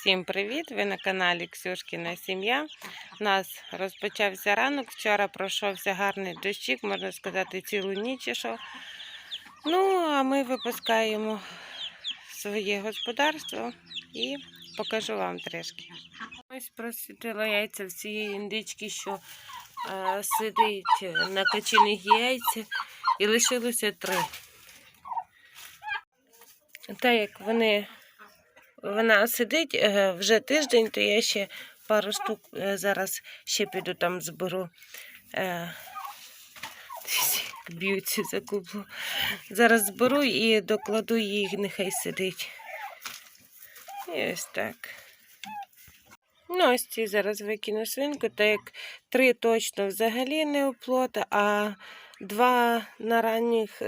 Всім привіт! Ви на каналі Ксюшкіна Сім'я. У нас розпочався ранок. Вчора пройшовся гарний дощик, можна сказати, цілу ніч ішов. Ну, а ми випускаємо своє господарство і покажу вам трішки. Ось просвітила яйця в цієї індички, що е, сидить на качених яйцях, і лишилося три. Так як вони вона сидить е, вже тиждень, то я ще пару штук е, зараз ще піду там зберу. Е, Б'ються за кублу. Зараз зберу і докладу їх, нехай сидить. І ось так. Ну, ось ці зараз викину свинку, так як три точно взагалі не оплота, а два на ранніх,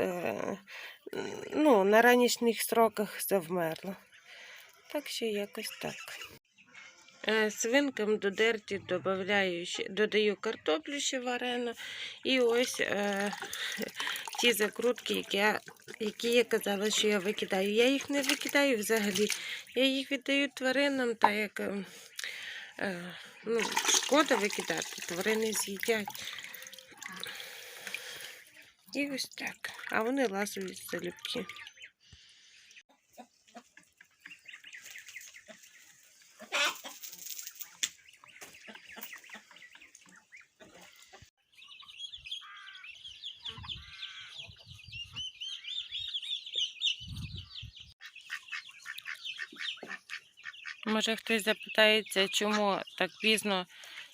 ну, на ранішніх строках завмерло. Так що якось так. Е, Свинкам до дерті додаю, картоплю ще варену. І ось е, ті закрутки, які я, які я казала, що я викидаю. Я їх не викидаю взагалі. Я їх віддаю тваринам, так як е, е, ну, шкода викидати, тварини з'їдять. І ось так. А вони ласують залюбки. Може хтось запитається, чому так пізно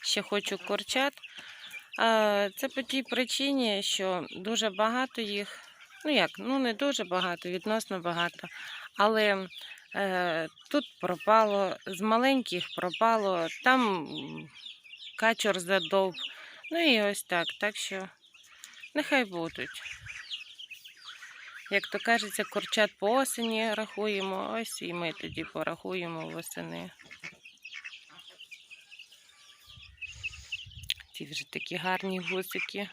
ще хочу курчат. Це по тій причині, що дуже багато їх, ну як, ну не дуже багато, відносно багато. Але е, тут пропало, з маленьких пропало, там м, качур задов. Ну і ось так. Так що нехай будуть. Як то кажеться, курчат по осені рахуємо, ось і ми тоді порахуємо восени. Ті вже такі гарні гусики.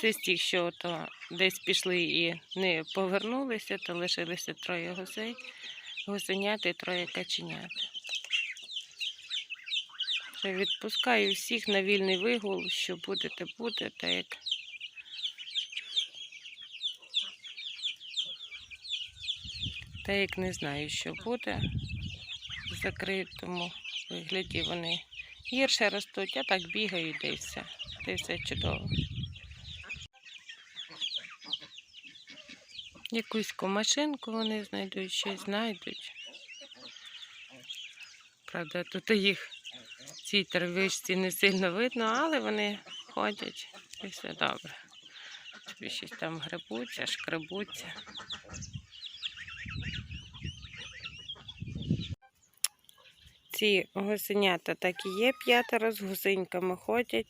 Це з тих, що то десь пішли і не повернулися, то лишилися троє гусей, гусенят і троє каченят. Вже відпускаю всіх на вільний вигул, що будете, буде, так як. Та як не знаю, що буде в закритому вигляді вони гірше ростуть, а так бігають, де й все. Де все чудово. Якусь комашинку вони знайдуть, щось знайдуть. Правда, тут їх цій травичці не сильно видно, але вони ходять і все добре. Тобі щось там грибуться, шкребуться. Ці гусенята так і є, п'ятеро з гусеньками ходять.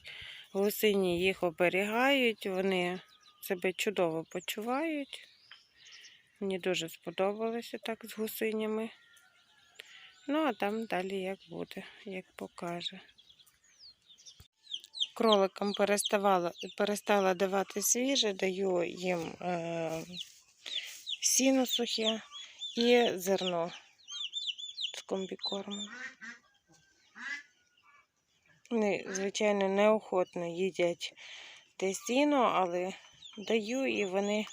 Гусині їх оберігають, вони себе чудово почувають. Мені дуже сподобалося так з гусинями. Ну, а там далі як буде, як покаже. Кроликам перестала давати свіже, даю їм е, сіно сухе і зерно з комбікормом. Вони, звичайно, неохотно їдять те сіно, але даю і вони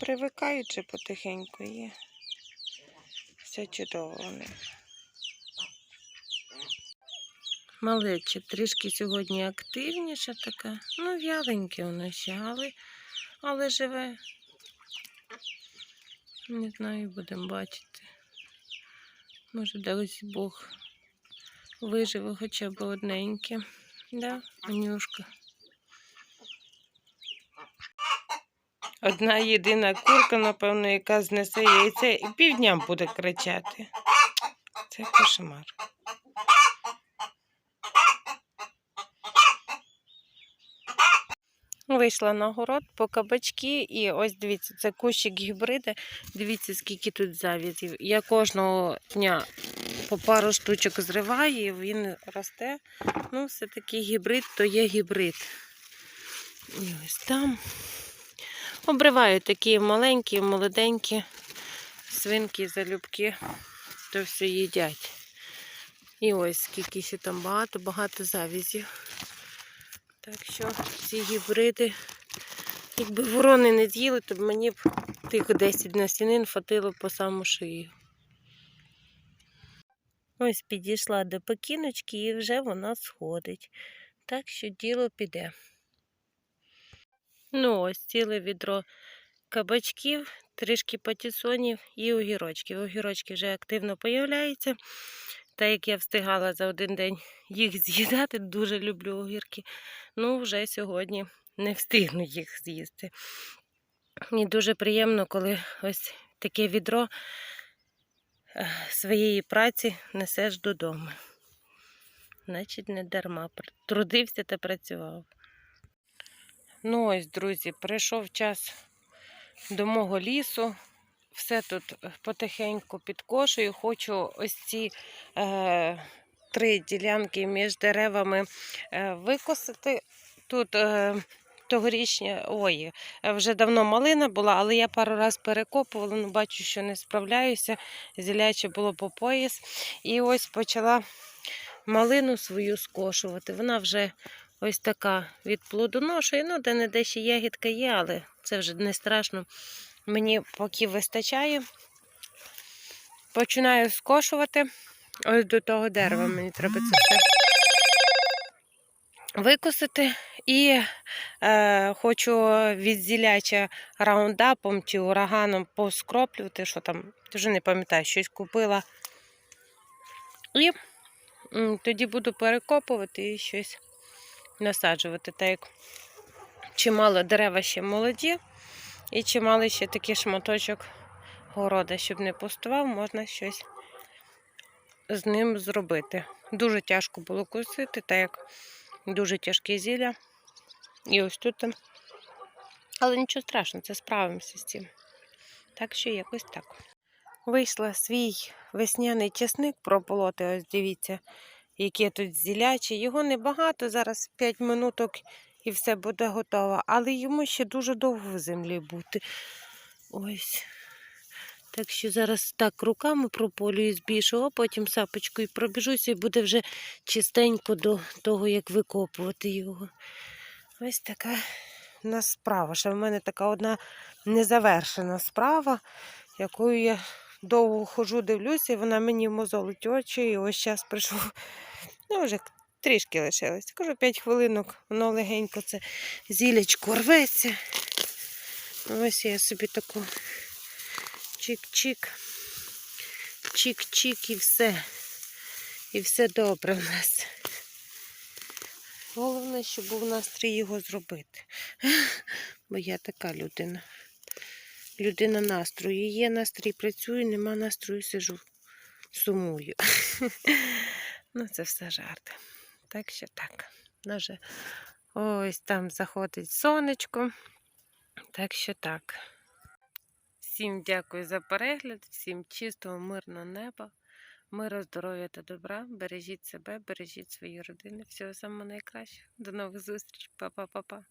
привикають же потихеньку і все чудово. Малеча трішки сьогодні активніша така. Ну, вяленьке воно ще, але, але живе. Не знаю, будемо бачити. Може, дасть Бог виживе хоча б одненьке. Да, Анюшка. Одна єдина курка, напевно, яка знесе яйце і півдня буде кричати. Це кошмар. Вийшла на город по кабачки, і ось дивіться, це кущик гібрида. Дивіться, скільки тут завязів. Я кожного дня по пару штучок зриваю, і він росте. Ну, все-таки гібрид, то є гібрид. І ось там Обриваю такі маленькі, молоденькі свинки, залюбки, то все їдять. І ось скільки ще там багато-багато завізів. Так що ці гібриди, якби ворони не з'їли, то б мені б тих 10 насінин хватило по саму шию. Ось підійшла до пекіночки і вже вона сходить. Так що діло піде. Ну ось ціле відро кабачків, трішки патісонів і огірочків. Огірочки вже активно появляються. Та як я встигала за один день їх з'їдати, дуже люблю огірки. Ну, вже сьогодні не встигну їх з'їсти. І дуже приємно, коли ось таке відро е, своєї праці несеш додому. Значить, не дарма. Трудився та працював. Ну ось, друзі, прийшов час до мого лісу. Все тут е, потихеньку підкошую. Хочу ось ці е, три ділянки між деревами е, викосити. Тут е, тогорічня, ой, е, вже давно малина була, але я пару раз перекопувала, ну бачу, що не справляюся. Зіляче було по пояс. І ось почала малину свою скошувати. Вона вже ось така від плодоношує. Ну, де не де ще ягідка є, але це вже не страшно. Мені поки вистачає. Починаю скошувати. Ось до того дерева мені треба це все викосити. І е, хочу від зіляча раундапом чи ураганом поскроплювати, що там, вже не пам'ятаю, щось купила. І м, тоді буду перекопувати і щось насаджувати. Так як чимало дерева ще молоді, і чимало ще такий шматочок города, щоб не пустував, можна щось з ним зробити. Дуже тяжко було косити, так як дуже тяжке зілля. І ось тут. Але нічого страшного, це справимося з цим. Так що якось так. Вийшла свій весняний чесник прополоти. Ось дивіться, яке тут зіляче. Його небагато, зараз 5 минуток і все буде готово. Але йому ще дуже довго в землі бути. Ось. Так що зараз так руками прополюю збільшу, а потім сапочкою пробіжуся і буде вже чистенько до того, як викопувати його. Ось така у нас справа. Ще в мене така одна незавершена справа, якою я довго хожу, дивлюся, і вона мені мозолить очі, і ось час прийшов. Ну, вже трішки лишилось. Кажу, 5 хвилинок, воно легенько це зілечко рветься. Ось я собі таку чик-чик, чик-чик і все. І все добре в нас. Головне, щоб був настрій його зробити. Бо я така людина. Людина настрою. Є настрій, працюю, нема настрою, сижу, сумую. Ну, це все жарти. Так що так. Даже ось там заходить сонечко. Так що так. Всім дякую за перегляд, всім чистого, мирного неба, миру, здоров'я та добра. Бережіть себе, бережіть свої родини. Всього самого найкращого. До нових зустрічей. Па-па-па-па.